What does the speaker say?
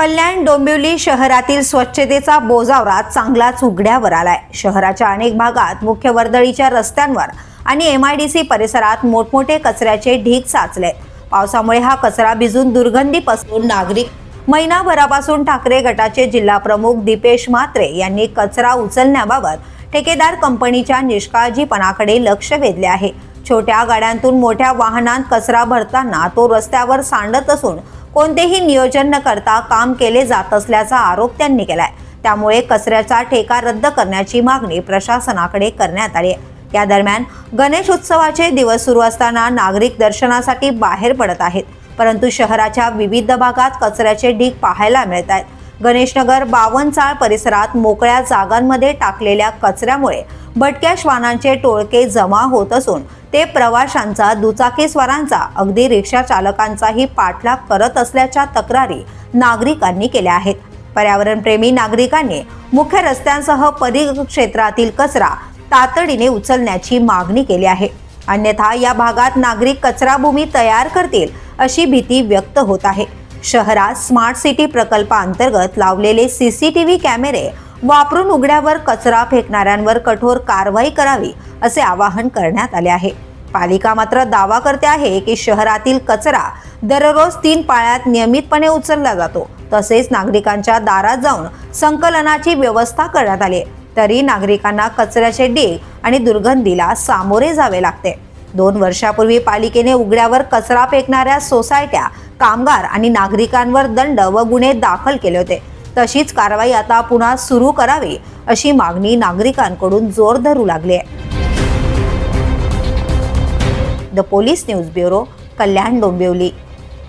कल्याण डोंबिवली शहरातील स्वच्छतेचा बोजावरा चांगलाच उघड्यावर आलाय. शहराच्या अनेक भागात मुख्य वर्दळीच्या रस्त्यांवर आणि एम आय डी सी परिसरात मोठमोठे कचऱ्याचे ढीग साचले पावसामुळे हा कचरा भिजून दुर्गंधी पसरून नागरिक महिनाभरापासून ठाकरे गटाचे जिल्हा प्रमुख दीपेश म्हात्रे यांनी कचरा उचलण्याबाबत ठेकेदार कंपनीच्या निष्काळजीपणाकडे लक्ष वेधले आहे. छोट्या गाड्यांतून मोठ्या वाहनांत कचरा भरताना तो रस्त्यावर सांडत असून कोणतेही नियोजन न करता काम केले जात असल्याचा आरोप त्यांनी केलाय. त्यामुळे कचऱ्याचा ठेका रद्द करण्याची मागणी प्रशासनाकडे करण्यात आली आहे. या दरम्यान गणेश उत्सवाचे दिवस सुरू असताना नागरिक दर्शनासाठी बाहेर पडत आहेत. परंतु शहराच्या विविध भागात कचऱ्याचे ढीग पाहायला मिळत आहेत. गणेशनगर बावनचाळ परिसरात मोकळ्या जागांमध्ये टाकलेल्या कचऱ्यामुळे भटक्या श्वानांचे टोळके जमा होत असून ते प्रवाशांचा दुचाकीस्वारांचा अगदी रिक्षा चालकांचाही पाठलाग करत असल्याच्या तक्रारी नागरिकांनी केल्या आहेत. पर्यावरणप्रेमी नागरिकांनी मुख्य रस्त्यांसह परिक्षेत्रातील कचरा तातडीने उचलण्याची मागणी केली आहे. अन्यथा या भागात नागरिक कचराभूमी तयार करतील अशी भीती व्यक्त होत आहे. शहरात स्मार्ट सिटी प्रकल्पाअंतर्गत लावलेले सीसीटीव्ही कॅमेरे वापरून उघड्यावर कचरा फेकणाऱ्यांवर कठोर कारवाई करावी असे आवाहन करण्यात आले आहे. पालिका मात्र दावा करते आहे की शहरातील कचरा दररोज तीन पाळ्यात नियमितपणे उचलला जातो. तसेच नागरिकांच्या दारात जाऊन संकलनाची व्यवस्था करण्यात आली. आहे. तरी नागरिकांना कचऱ्याचे डेग आणि दुर्गंधीला सामोरे जावे लागते. दोन वर्षापूर्वी पालिकेने उघड्यावर कचरा फेकणाऱ्या सोसायट्या कामगार आणि नागरिकांवर दंड व गुन्हे दाखल केले होते. तशीच कारवाई आता पुन्हा सुरू करावी अशी मागणी नागरिकांकडून जोर धरू लागली आहे. The police news bureau Kalyan Dombivli.